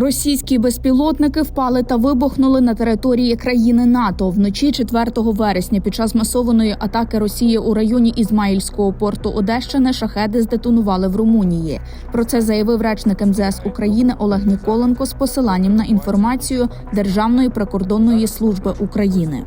Російські безпілотники впали та вибухнули на території країни НАТО вночі 4 вересня. Під час масованої атаки Росії у районі Ізмаїльського порту Одещини шахеди здетонували в Румунії. Про це заявив речник МЗС України Олег Ніколенко з посиланням на інформацію Державної прикордонної служби України.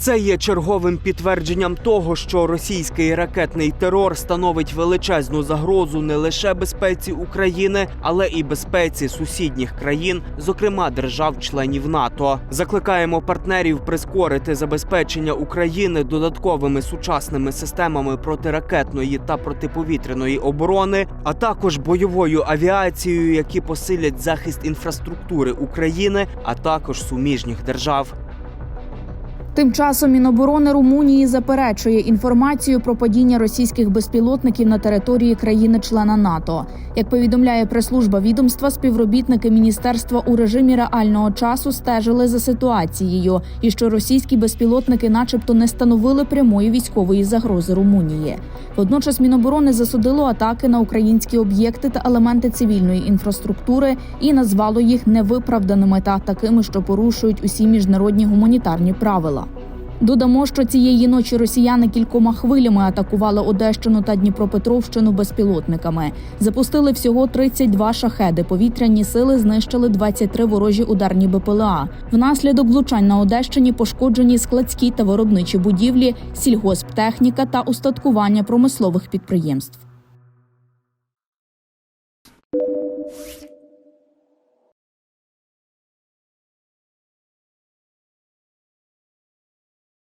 Це є черговим підтвердженням того, що російський ракетний терор становить величезну загрозу не лише безпеці України, але і безпеці сусідніх країн, зокрема держав-членів НАТО. Закликаємо партнерів прискорити забезпечення України додатковими сучасними системами протиракетної та протиповітряної оборони, а також бойовою авіацією, які посилять захист інфраструктури України, а також суміжніх держав. Тим часом Міноборони Румунії заперечує інформацію про падіння російських безпілотників на території країни-члена НАТО. Як повідомляє прес-служба відомства, співробітники міністерства у режимі реального часу стежили за ситуацією, і що російські безпілотники, начебто, не становили прямої військової загрози Румунії. Водночас Міноборони засудило атаки на українські об'єкти та елементи цивільної інфраструктури і назвало їх невиправданими та такими, що порушують усі міжнародні гуманітарні правила. Додамо, що цієї ночі росіяни кількома хвилями атакували Одещину та Дніпропетровщину безпілотниками. Запустили всього 32 шахеди. Повітряні сили знищили 23 ворожі ударні БПЛА. Внаслідок влучань на Одещині пошкоджені складські та виробничі будівлі, сільгосптехніка та устаткування промислових підприємств.